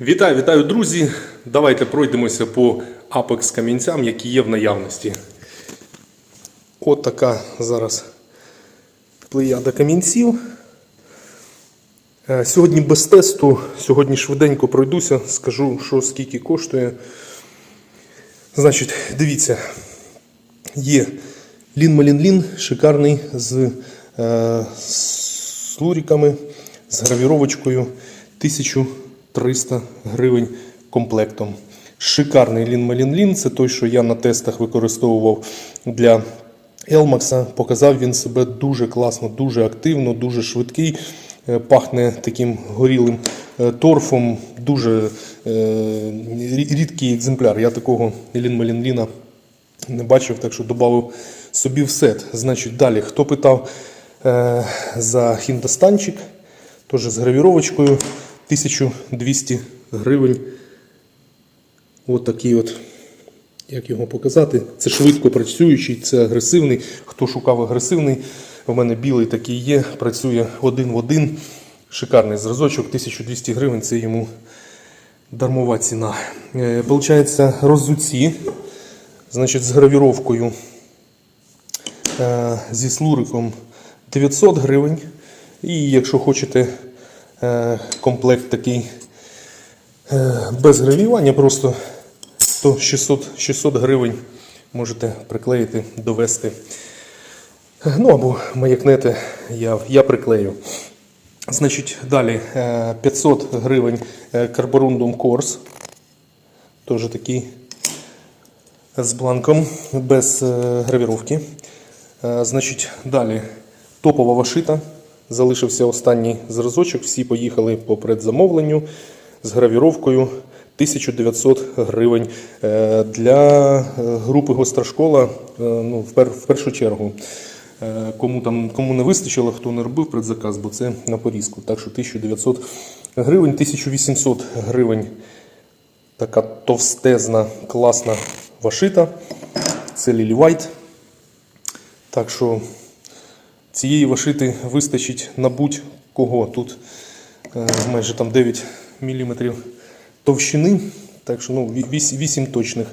Вітаю, вітаю, друзі! Давайте пройдемося по Apex камінцям, які є в наявності. От така зараз плеяда камінців. Е, Сьогодні без тесту, сьогодні швиденько пройдуся, скажу, що скільки коштує. Значить, дивіться, є Лін Малін Лін, шикарний з, е, з луриками, з гравіровочкою 1300 гривень комплектом. Шикарний Лін, це той, що я на тестах використовував для Елмакса. Показав він себе дуже класно, дуже активно, дуже швидкий. Е, Пахне таким горілим е, торфом, дуже е, рідкий екземпляр. Я такого Малін Ліна не бачив, так що додав собі в сет. Значить, далі, хто питав за хіндостанчик, теж з гравіровочкою 1200 гривень. От такий от, як його показати, це швидко працюючий, це агресивний. Хто шукав агресивний, у мене білий такий є, працює один в один. Шикарний зразочок, 1200 гривень, це йому дармова ціна. Е, Получається, розуці, значить, з гравіровкою е, зі слуриком 900 гривень. І якщо хочете комплект такий е, без гравіювання, просто то 600, 600 гривень можете приклеїти, довести. Е, Ну або маякнети я, я приклею. Значить, далі е, 500 гривень е, карборундум Корс. Теж такий з бланком без е, гравіровки. Е, Значить, далі топова вашита. Залишився останній зразочок. Всі поїхали по предзамовленню з гравіровкою 1900 гривень. Е, Для е, групи гостра школа, е, ну, в першу чергу. Кому там кому не вистачило, хто не робив предзаказ, бо це на порізку. Так що 1900 гривень, 1800 гривень така товстезна, класна вашита. Це Lily White. Так що цієї вашити вистачить на будь-кого. Тут е, майже там 9 мм товщини. Так що ну, 8, 8 точних.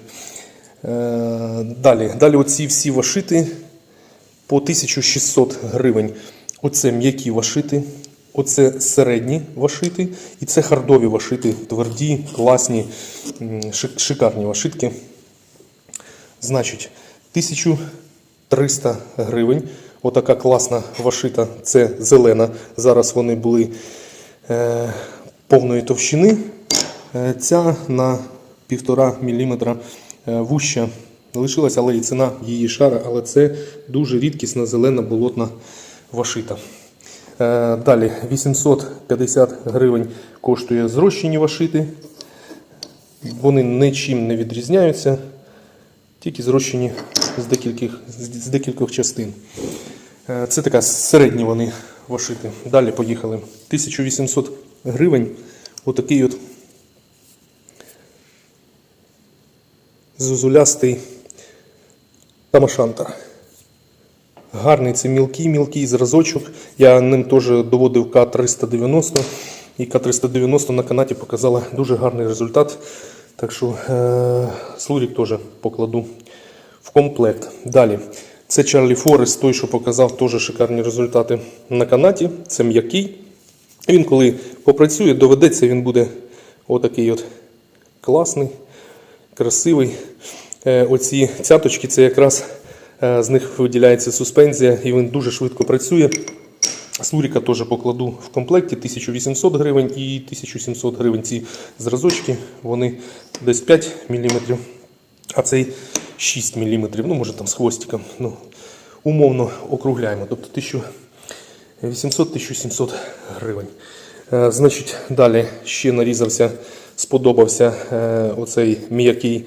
Е, Далі, далі оці всі вашити по 1600 гривень. Оце м'які вашити, оце середні вашити, і це хардові вашити, тверді, класні, шикарні вашитки. Значить, 1300 гривень. Отака класна вашита, це зелена. Зараз вони були е, повної товщини. Е, ця на 1,5 мм е, вуща лишилась, але і ціна її шара, але це дуже рідкісна зелена болотна вашита. Е, далі 850 гривень коштує зрощені вашити. Вони нічим не відрізняються, тільки зрощені з декількох, з декількох частин. Е, Це така середні вони вашити. Далі поїхали. 1800 гривень. Отакий от зозулястий тамашантар. Гарний це мілкий, мілкий зразочок. Я ним теж доводив К390. І К390 на канаті показала дуже гарний результат. Так що е- слурік теж покладу в комплект. Далі. Це Чарлі Форест, той, що показав теж шикарні результати на канаті. Це м'який. Він, коли попрацює, доведеться, він буде отакий от класний, красивий. Е, Оці цяточки, це якраз е, з них виділяється суспензія, і він дуже швидко працює. Слуріка теж покладу в комплекті 1800 гривень і 1700 гривень ці зразочки. Вони десь 5 мм, а цей 6 мм. Ну, може там з хвостиком. Ну, умовно округляємо. Тобто 1800-1700 гривень. Е, Значить, далі ще нарізався, сподобався е, оцей м'який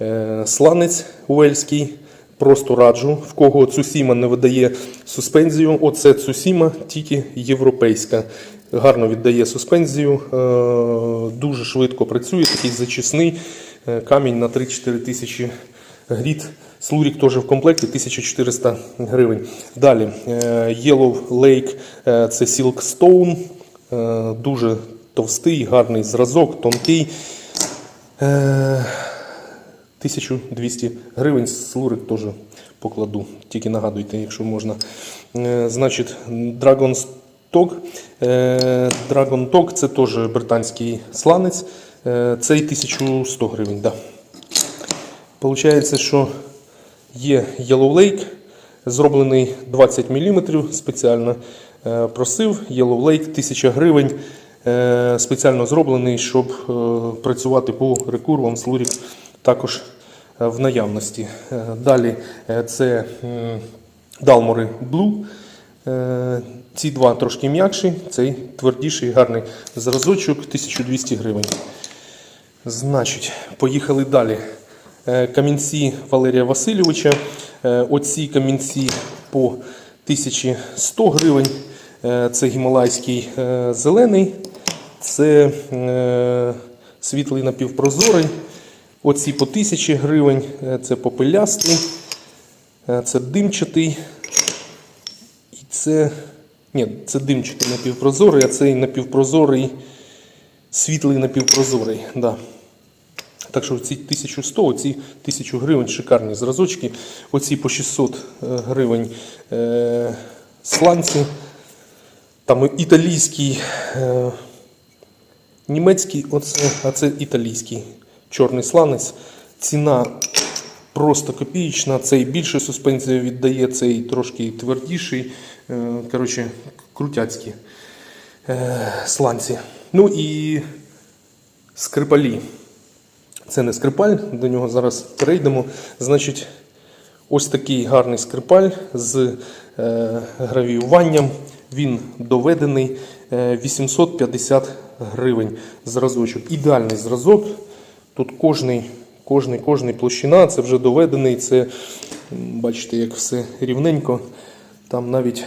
е, сланець уельський. Просто раджу, в кого Цусіма не видає суспензію. Оце Цусіма, тільки європейська. Гарно віддає суспензію, дуже швидко працює, такий зачисний камінь на 3-4 тисячі гріт. Слурік теж в комплекті 1400 гривень. Далі е, Yellow Lake е, це Silk Stone. Е, Дуже товстий, гарний зразок, тонкий. Е, 1200 гривень. Слурик теж покладу. Тільки нагадуйте, якщо можна. Значить, Dragon. Е, Dragon Talk це теж британський сланець. Цей 1100 гривень. Да. Получається, що є Yellow Lake, зроблений 20 мм спеціально. Е, Просив Yellow Lake 1000 гривень. е, Спеціально зроблений, щоб е, працювати по рекурвам. Слурік також в наявності. Далі це м, Dalmори Blue. Ці два трошки м'якші, цей твердіший, гарний зразочок 1200 гривень. Значить, поїхали далі. Е, Камінці Валерія Васильовича. Е, Оці камінці по 1100 гривень. Е, Це гімалайський зелений, це світлий напівпрозорий. Оці по 1000 гривень. Це попелястий, це димчатий. І це. Ні, це димчатий напівпрозорий, а цей напівпрозорий, світлий напівпрозорий. Да. Так що ці 1100, оці 1000 гривень шикарні зразочки. Оці по 600 е, гривень е, сланці. Там італійський, е, німецький, оце, а це італійський чорний сланець. Ціна просто копієчна. Цей більше суспензія віддає, цей трошки твердіший. Е, коротше, крутяцькі е, сланці. Ну і скрипалі. Це не скрипаль, до нього зараз перейдемо. Значить, ось такий гарний скрипаль з е, гравіюванням. Він доведений е, 850 гривень зразочок. Ідеальний зразок. Тут кожний, кожний, кожний площина, це вже доведений. Це бачите, як все рівненько. Там навіть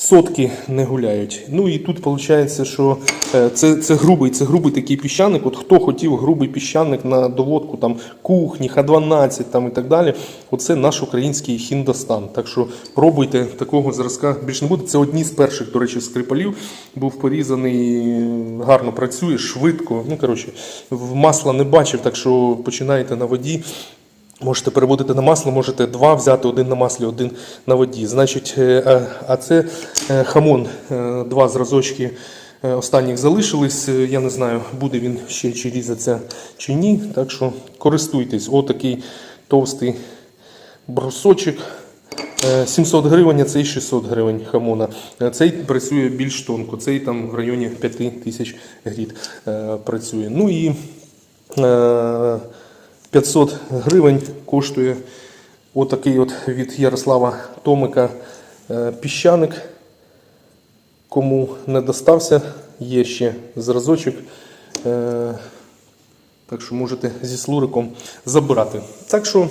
сотки не гуляють. Ну і тут виходить, що е, це, це грубий, це грубий такий піщаник. От хто хотів грубий піщаник на доводку там кухні, Х12 там і так далі. Оце наш український хіндостан. Так що пробуйте такого зразка більше не буде. Це одні з перших, до речі, скрипалів. Був порізаний, гарно працює, швидко. Ну коротше, масла не бачив, так що починаєте на воді. Можете переводити на масло, можете два взяти, один на маслі, один на воді. Значить, е, е, а це е, хамон, два зразочки останніх залишились. Я не знаю, буде він ще чи різатися чи ні. Так що користуйтесь. Отакий товстий брусочок. Е, 700 гривень, а цей 600 гривень хамона. Цей працює більш тонко, цей там в районі 5 тисяч грід е, працює. Ну і 500 гривень коштує отакий от від Ярослава Томика е, піщаник. Кому не достався, є ще зразочок. Е, Так що можете зі слуриком забирати. Так що,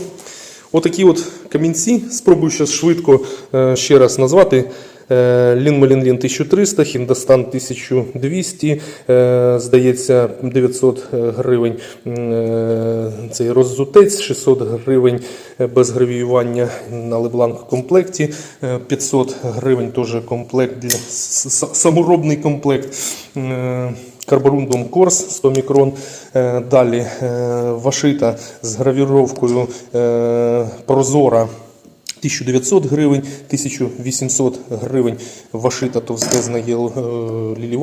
отакі от камінці. Спробую зараз швидко е, ще раз назвати. Е, Лін Малінлін 1300, Хіндостан 1200, е, здається, 900 гривень е, цей роззутець, 600 гривень без гравіювання на Лебланк комплекті, е, 500 гривень теж комплект для саморобний комплект. Карборундум Корс 100 мікрон. Далі Вашита з гравіровкою Прозора 1900 гривень, 1800 гривень Вашита товстезна е, Лілі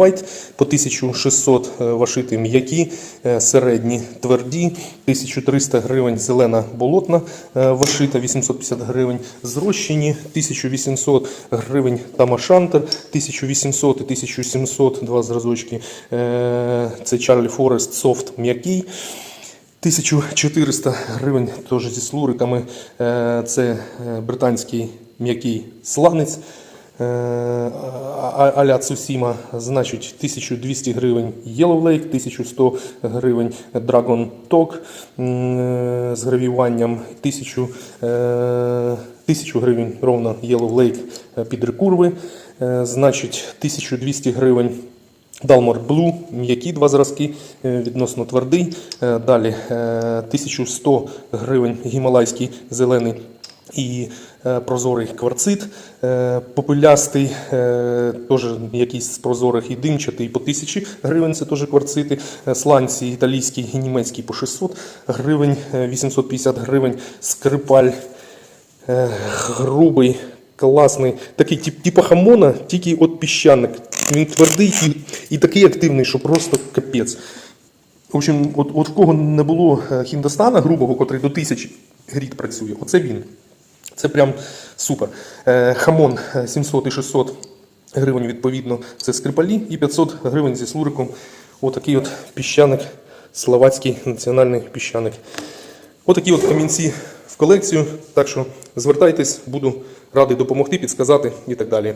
по 1600 е, Вашити м'які, е, середні тверді, 1300 гривень зелена болотна Вашита, 850 гривень зрощені, 1800 гривень Тамашантер, 1800 і 1700 два зразочки. Це Чарлі Форест Софт м'який. 1400 гривень теж зі слуриками. Е, Це е, британський м'який сланець е, а-ля Цусіма. Значить, 1200 гривень Yellow Lake, 1100 гривень Dragon Talk з гравіванням, 1000, е, 1000 гривень ровно Yellow Lake під рекурви. Значить, 1200 гривень Далмор Blue, м'які два зразки, е, відносно твердий. Е, Далі е, 1100 гривень гімалайський зелений і е, прозорий кварцит, е, попелястий, е, теж якийсь з прозорих і димчатий по 1000 гривень, це теж кварцити, Е, сланці італійський і німецький по 600 гривень, е, 850 гривень, скрипаль е, грубий, класний, такий тип, типу хамона, тільки от піщаник. Він твердий і, і такий активний, що просто капець. В общем, от, от в кого не було е, хіндостана грубого, котрий до тисячі гріт працює, оце він. Це прям супер. Е, хамон е, 700 і 600 гривень відповідно. Це скрипалі і 500 гривень зі слуриком. Отакий от піщаник, словацький національний піщаник. Отакі от камінці в колекцію. Так що звертайтесь, буду радий допомогти, підсказати і так далі.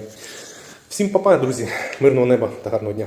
Всім папа, друзі, мирного неба та гарного дня.